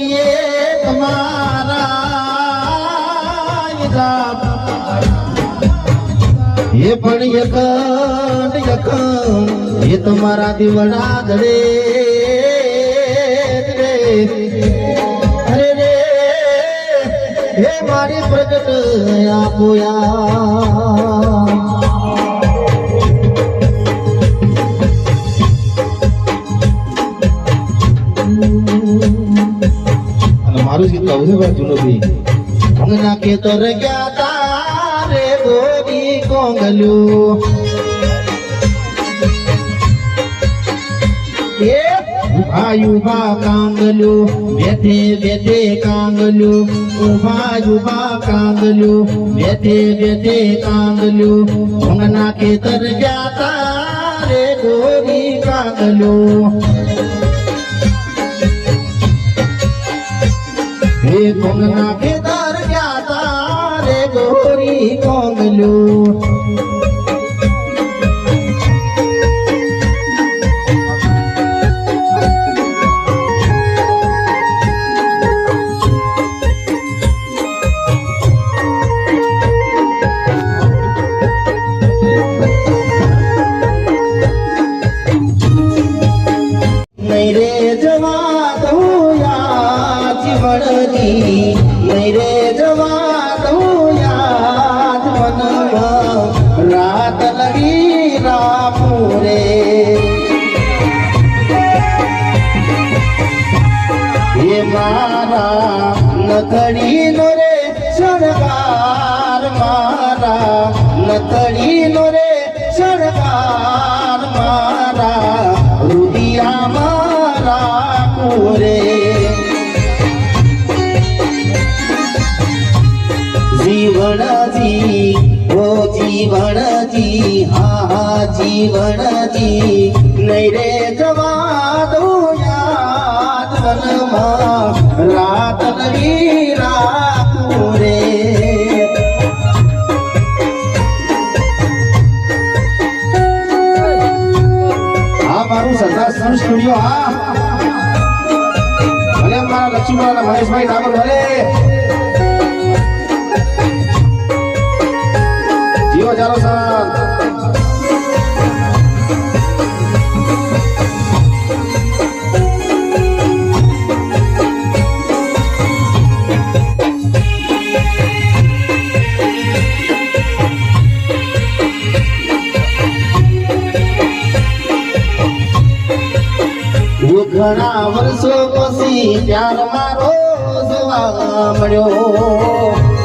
પીએ તમારા એ પણ યકન યકન એ તમારા દીવડા દડે અરે રે, હે મારી પ્રગટ આપોયા મારું ગીત ગાવું છે ભાઈ જૂનું બી અંગના ખેતર ગયા તારે ગોરી કોંગલ્યું એ ઊભા ઊભા કાંગલ્યું બેઠે બેઠે કાંગલ્યું ઊભા ઊભા કાંગલ્યું બેઠે બેઠે કાંગલ્યું અંગના ખેતર ગયા તારે ગોરી કાંગલ્યું કોંગના ખેતર ગયા તારે ગોરી કોંગલ્યું યાદ જીવનની નહીં રે જવા દઉં યાદ મનમાં રાત લગી રાખું રે એ મારા નથડીનો રે શણગાર મારા નથડીનો રે શણગાર મારા રુદિયા મારા કુરે જીવણજી ઓ જીવણજી હા હા જીવણજી નહીં રે જવા દઉં યાદ મારું સરદાર સ્ટુડિયો, હા. ભલે મારા લક્ષ્મીવાળા મહેશભાઈ ઠાકોર ભલે. જીવો ચાલો સર. હું ઘણા વર્ષો પછી પ્યાર મારો જોવા મળ્યો.